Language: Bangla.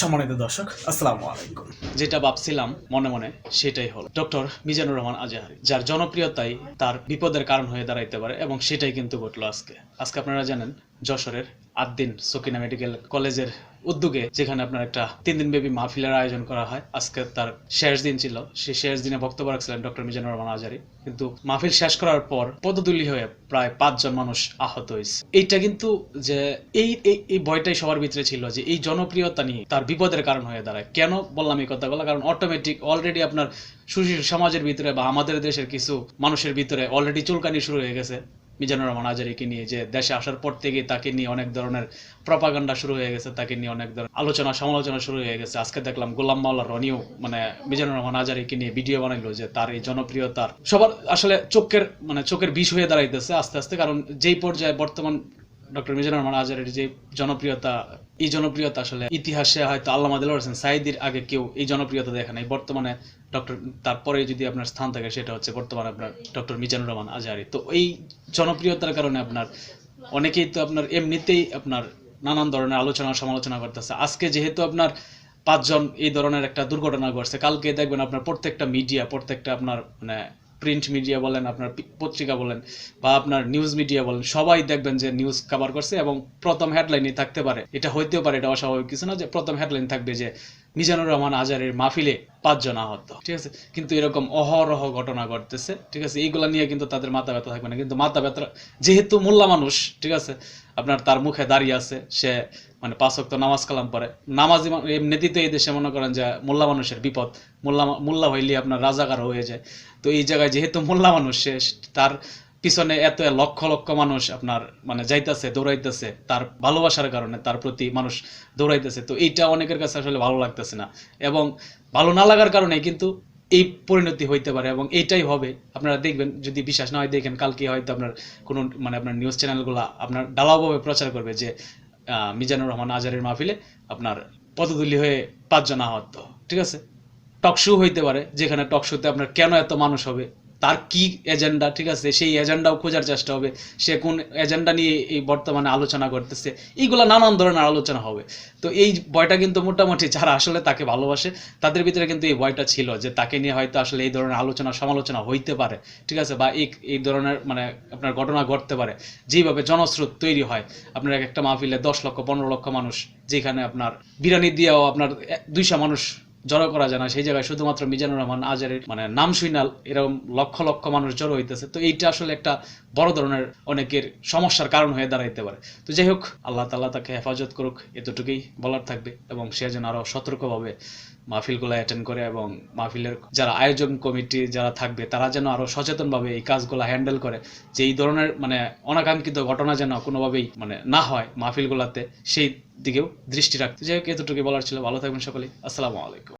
সম্মানিত দর্শক, আসসালামু আলাইকুম। যেটা ভাবছিলাম মনে মনে, সেটাই হলো। ডক্টর মিজানুর রহমান আজাহারি, যার জনপ্রিয়তাই তার বিপদের কারণ হয়ে দাঁড়াইতে পারে এবং সেটাই কিন্তু ঘটলো আজকে। আজকে আপনারা জানেন যশোরের আদ্দিন দিন সকিনা মেডিকেল কলেজের উদ্যোগে যেখানে আপনার একটা তিন দিন ব্যাপী মাহফিলের আয়োজন করা হয়। আজকে তার শেষ দিন ছিল। সেই শেষ দিনে বক্তব্য রাখছিলেন ডক্টর মিজানুর রহমান আজারি। কিন্তু মাহফিল শেষ করার পর পদতুলি হয়ে প্রায় পাঁচজন মানুষ আহত হয়েছে। এইটা কিন্তু যে এই, এই- এই ভয়টাই সবার ভিতরে ছিল যে এই জনপ্রিয়তা নিয়ে তার বিপদের কারণ হয়ে দাঁড়ায়। কেন বললাম এই কথাগুলো? কারণ অটোমেটিক অলরেডি আপনার সুশীল সমাজের ভিতরে বা আমাদের দেশের কিছু মানুষের ভিতরে অলরেডি চুলকানি শুরু হয়ে গেছে। মিজানুর রহমান আজারিকে নিয়ে যে দেশে আসার পর থেকে তাকে নিয়ে অনেক ধরনের প্রপাগান্ডা শুরু হয়ে গেছে, তাকে নিয়ে অনেক ধরনের আলোচনা, সমালোচনা শুরু হয়ে গেছে। আজকে দেখলাম গোলাম মাওলা রনিও মানে মিজানুর রহমান আজারিকে নিয়ে ভিডিও বানাইলো যে তার এই জনপ্রিয়তার সবার আসলে চোখের মানে চোখের বিষ হয়ে দাঁড়াইতেছে আস্তে আস্তে, কারণ যেই পর্যায়ে বর্তমান ডক্টর মিজানুর রহমান আজারের যে জনপ্রিয়তা, এই জনপ্রিয়তা আসলে ইতিহাসে হয়তো আল্লামা দিল হোসেন সাইদির আগে কেউ এই জনপ্রিয়তা দেখে নাই। বর্তমানে ডক্টর, তারপরে যদি আপনার স্থান থাকে সেটা হচ্ছে বর্তমানে আপনার ডক্টর মিজানুর রহমান আজারি। তো এই জনপ্রিয়তার কারণে আপনার, অনেকেই তো আপনার এমনিতেই আপনার নানান ধরনের আলোচনা সমালোচনা করতেছে। আজকে যেহেতু আপনার পাঁচজন এই ধরনের একটা দুর্ঘটনা ঘটছে, কালকে দেখবেন আপনার প্রত্যেকটা মিডিয়া প্রত্যেকটা আপনার মানে প্রিন্ট মিডিয়া বলেন, আপনার পত্রিকা বলেন বা আপনার নিউজ মিডিয়া বলেন, সবাই দেখবেন যে নিউজ কভার করছে এবং প্রথম হেডলাইনই থাকতে পারে। এটা হইতেও পারে, এটা অস্বাভাবিক কিছু না যে প্রথম হেডলাইন থাকবে যে মিজানুর রহমান আজারের মাহফিলে পাঁচজন আহত। ঠিক আছে? কিন্তু এরকম অহরহ ঘটনা ঘটতেছে। ঠিক আছে? এইগুলা নিয়ে কিন্তু তাদের মাথা ব্যথা থাকবে না। কিন্তু মাথা ব্যথা, যেহেতু মোল্লা মানুষ, ঠিক আছে? আপনার তার মুখে দাঁড়িয়ে আছে, সে মানে পাঁচ ওয়াক্ত নামাজ কালাম পড়ে। নামাজি এমনিতেই তো এই দেশে মনে করেন যে মোল্লা মানুষের বিপদ। মোল্লা মোল্লা হইলে আপনার রাজাকার হয়ে যায়। তো এই জায়গায় যেহেতু মোল্লা মানুষ, সে তার পিছনে এত লক্ষ লক্ষ মানুষ আপনার মানে যাইতেছে, দৌড়াইতেছে, তার ভালোবাসার কারণে তার প্রতি মানুষ দৌড়াইতেছে। তো এইটা অনেকের কাছে আসলে ভালো লাগতেছে না। এবং ভালো না লাগার কারণে কিন্তু এই পরিণতি হইতে পারে এবং এইটাই হবে। আপনারা দেখবেন, যদি বিশ্বাস না হয় দেখেন, কালকে হয়তো আপনার কোনো মানে আপনার নিউজ চ্যানেলগুলো আপনার ডালাওভাবে প্রচার করবে যে মিজানুর রহমান আজারের মাহফিলে আপনার পদতুলি হয়ে পাঁচজন আহত, ঠিক আছে? টক শো হইতে পারে, যেখানে টক শোতে আপনার কেন এত মানুষ হবে? তার কি এজেন্ডা ঠিক আছে? সেই এজেন্ডাও খোঁজার চেষ্টা হবে। সে কোন এজেন্ডা নিয়ে এই বর্তমানে আলোচনা করতেছে। এইগুলা নানান ধরনের আলোচনা হবে। তো এই ভয়টা কিন্তু মোটামুটি যারা আসলে তাকে ভালোবাসে, তাদের ভিতরে কিন্তু এই ভয়টা ছিল যে তাকে নিয়ে হয়তো আসলে এই ধরনের আলোচনা, সমালোচনা হইতে পারে। ঠিক আছে? বা এই এই ধরনের মানে আপনার ঘটনা ঘটতে পারে। যেভাবে জনস্রোত তৈরি হয়। আপনার এক একটা মাহফিলে দশ লক্ষ, পনেরো লক্ষ মানুষ, যেখানে আপনার বিরিয়ানি দিয়েও আপনার দুইশো মানুষ জড়ো করা যায় না। সেই জায়গায় শুধুমাত্র মিজানুর রহমান, আজারের মানে নাম শুইনাল এরকম লক্ষ লক্ষ মানুষ জড়ো হইতেছে। তো এইটা আসলে একটা বড় ধরনের অনেকের সমস্যার কারণ হয়ে দাঁড়াইতে পারে। তো যাই হোক, আল্লাহ তাল্লাহ তাকে হেফাজত করুক, এতটুকুই বলার থাকবে এবং সে যেন আরও সতর্কভাবে মাহফিলগুলো অ্যাটেন্ড করে এবং মাহফিলের যারা আয়োজন কমিটি যারা থাকবে, তারা যেন আরও সচেতনভাবে এই কাজগুলো হ্যান্ডেল করে। যে এই ধরনের মানে অনাকাঙ্ক্ষিত ঘটনা যেন কোনোভাবেই মানে না হয় মাহফিলগুলোতে, সেই দিকেও দৃষ্টি রাখতে। যাই হোক এতটুকু বলার ছিল। ভালো থাকবেন সকলে আসসালামু আলাইকুম।